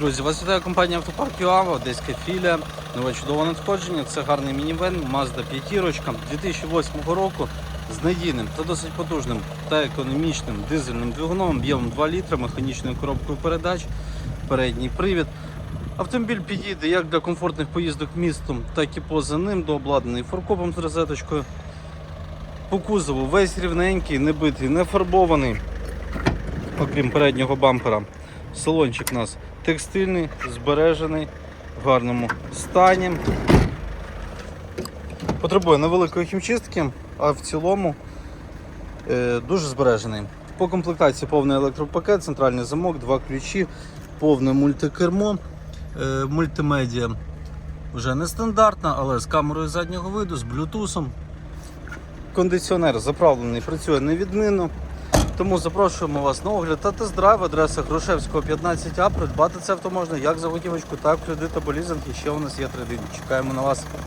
Друзі, вас вітає компанія Автопарк ЮАВА, Одеська філія. Нове чудове надходження. Це гарний мінівен Mazda 5 2008 року з надійним та досить потужним та економічним дизельним двигуном, об'ємом 2 літра, механічною коробкою передач, передній привід. Автомобіль підійде як для комфортних поїздок містом, так і поза ним, дообладнаний форкопом з розеточкою. По кузову весь рівненький, не битий, не фарбований, окрім переднього бампера. Салончик у нас текстильний, збережений, в гарному стані. Потребує невеликої хімчистки, а в цілому е, дуже збережений. По комплектації повний електропакет, центральний замок, два ключі, повне мультикермо, е, мультимедіа вже нестандартна, але з камерою заднього виду, з блютусом. Кондиціонер заправлений, працює невідмінно. Тому запрошуємо вас на огляд та тест-драйв, адреса Грушевського 15А. Придбати це авто можна як за готівочку, так кредит або лізинг. І ще у нас є трейдинг. Чекаємо на вас.